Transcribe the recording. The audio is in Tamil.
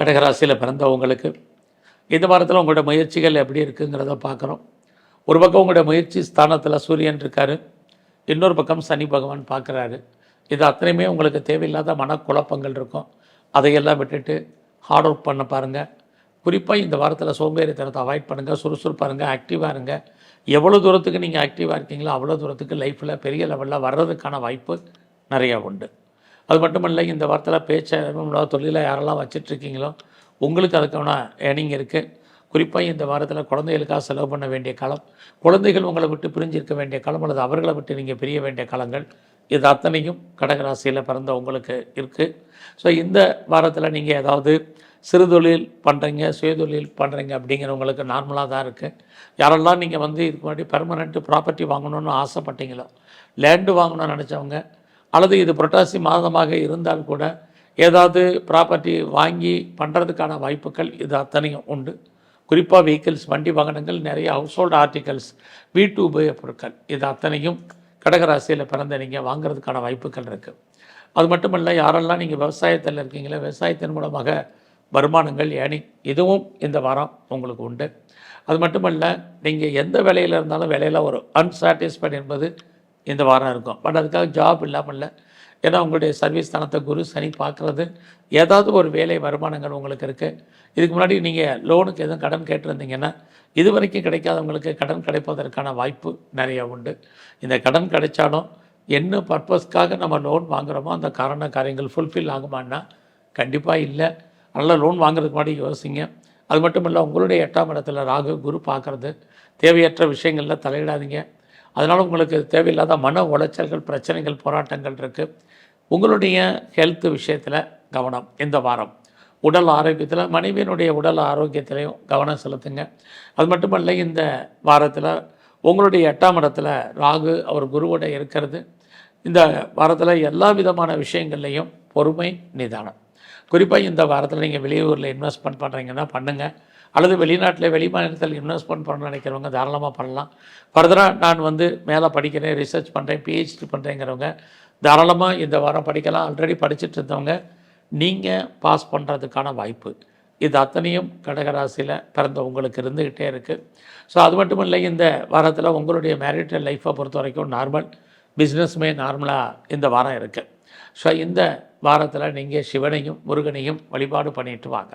கடகராசியில் பிறந்தவங்களுக்கு இந்த வாரத்தில் உங்களோட முயற்சிகள் எப்படி இருக்குங்கிறத பார்க்குறோம். ஒரு பக்கம் உங்களோட முயற்சி ஸ்தானத்தில் சூரியன் இருக்கார். இன்னொரு பக்கம் சனி பகவான் பார்க்குறாரு. இது அத்தனையுமே உங்களுக்கு தேவையில்லாத மனக்குழப்பங்கள் இருக்கும். அதையெல்லாம் விட்டுட்டு ஹார்ட் ஒர்க் பண்ண பாருங்கள் குறிப்பாக இந்த வாரத்தில் சோம்பேறித்தனத்தை அவாய்ட் பண்ணுங்கள் சுறுசுறுப்பாக இருங்க ஆக்டிவாக இருங்க. எவ்வளோ தூரத்துக்கு நீங்கள் ஆக்டிவாக இருக்கீங்களோ அவ்வளோ தூரத்துக்கு லைஃப்பில் பெரிய லெவலில் வர்றதுக்கான வாய்ப்பு நிறையா உண்டு. அது மட்டும் இல்லை இந்த வாரத்தில் பேச்சை தொழிலை யாரெல்லாம் வச்சிட்ருக்கீங்களோ உங்களுக்கு அதுக்கான ஏர்னிங் இருக்குது குறிப்பாக இந்த வாரத்தில் குழந்தைகளுக்காக செலவு பண்ண வேண்டிய காலம் குழந்தைகள் உங்களை விட்டு பிரிஞ்சிருக்க வேண்டிய காலம் அல்லது அவர்களை விட்டு நீங்கள் பிரிய வேண்டிய காலங்கள் இது அத்தனையும் கடகராசியில் பிறந்த உங்களுக்கு இருக்குது ஸோ இந்த வாரத்தில் நீங்கள் ஏதாவது சிறு தொழில் பண்ணுறீங்க சுயதொழில் பண்ணுறீங்க அப்படிங்கிறவங்களுக்கு நார்மலாக தான் இருக்குது யாரெல்லாம் நீங்கள் வந்து இதுக்கு முன்னாடி பெர்மனெண்ட்டு ப்ராப்பர்ட்டி வாங்கணும்னு ஆசைப்பட்டீங்களோ லேண்டு வாங்கணும்னு நினச்சவங்க அல்லது இது புரட்டாசி மாதமாக இருந்தால் கூட ஏதாவது ப்ராப்பர்ட்டி வாங்கி பண்ணுறதுக்கான வாய்ப்புகள் இது அத்தனையும் உண்டு. குறிப்பாக வெஹிக்கிள்ஸ் வண்டி வாகனங்கள் நிறைய ஹவுஸ் ஹோல்டு ஆர்டிகல்ஸ் வீட்டு உபயோகப் பொருட்கள் இது அத்தனையும் கடகராசியில் பிறந்த நீங்கள் வாங்குறதுக்கான வாய்ப்புகள் இருக்குது அது மட்டுமல்ல யாரெல்லாம் நீங்கள் விவசாயத்தில் இருக்கீங்களோ விவசாயத்தின் மூலமாக வருமானங்கள் ஏனி இதுவும் இந்த வாரம் உங்களுக்கு உண்டு. அது மட்டுமல்ல நீங்கள் எந்த வேலையில் இருந்தாலும் வேலையில் ஒரு அன்சாட்டிஸ்ஃபைட் என்பது இந்த வாரம் இருக்கும். பட் அதுக்காக ஜாப் இல்லாமல் இல்லை. ஏன்னா உங்களுடைய சர்வீஸ் தனத்தை குரு சனி பார்க்குறது. ஏதாவது ஒரு வேலை வருமானங்கள் உங்களுக்கு இருக்குது இதுக்கு முன்னாடி நீங்கள் லோனுக்கு எதுவும் கடன் கேட்டிருந்தீங்கன்னா இது வரைக்கும் கிடைக்காதவங்களுக்கு கடன் கிடைப்பதற்கான வாய்ப்பு நிறைய உண்டு. இந்த கடன் கிடைச்சாலும் என்ன பர்பஸ்க்காக நம்ம லோன் வாங்குகிறோமோ அந்த காரண காரியங்கள் ஃபுல்ஃபில் ஆகுமான்னா கண்டிப்பாக இல்லை. அதனால் லோன் வாங்குறதுக்கு முன்னாடி யோசிங்க. அது மட்டும் இல்லை உங்களுடைய எட்டாம் இடத்துல ராகு குரு பார்க்குறது. தேவையற்ற விஷயங்களில் தலையிடாதீங்க. அதனால் உங்களுக்கு தேவையில்லாத மன உளைச்சல்கள் பிரச்சனைகள் போராட்டங்கள் இருக்குது உங்களுடைய ஹெல்த் விஷயத்தில் கவனம். இந்த வாரம் உடல் ஆரோக்கியத்தில் மனைவியினுடைய உடல் ஆரோக்கியத்திலையும் கவனம் செலுத்துங்க. அது மட்டுமல்ல இந்த வாரத்தில் உங்களுடைய எட்டாம் இடத்துல ராகு அவர் குருவோட இருக்கிறது. இந்த வாரத்தில் எல்லா விதமான விஷயங்கள்லையும் பொறுமை நிதானம். குறிப்பாக இந்த வாரத்தில் நீங்கள் வெளியூரில் இன்வெஸ்ட்மெண்ட் பண்ணுறீங்கன்னா பண்ணுங்கள் அல்லது வெளிநாட்டில் வெளி மாநிலத்தில் இன்வெஸ்ட்மெண்ட் பண்ண நினைக்கிறவங்க தாராளமாக பண்ணலாம். ஃபர்தராக நான் வந்து மேலே படிக்கிறேன் ரிசர்ச் பண்ணுறேன் பிஹெச்டி பண்ணுறேங்கிறவங்க தாராளமாக இந்த வாரம் படிக்கலாம். ஆல்ரெடி படிச்சுட்டு இருந்தவங்க நீங்கள் பாஸ் பண்ணுறதுக்கான வாய்ப்பு. இது அத்தனையும் கடகராசியில் பிறந்த உங்களுக்கு இருந்துக்கிட்டே இருக்குது ஸோ அது மட்டும் இல்லை இந்த வாரத்தில் உங்களுடைய மேரிட்டல் லைஃப்பை பொறுத்த வரைக்கும் நார்மல் பிஸ்னஸுமே நார்மலாக இந்த வாரம் இருக்குது ஸோ இந்த வாரத்தில் நீங்கள் சிவனையும் முருகனையும் வழிபாடு பண்ணிட்டு வாங்க.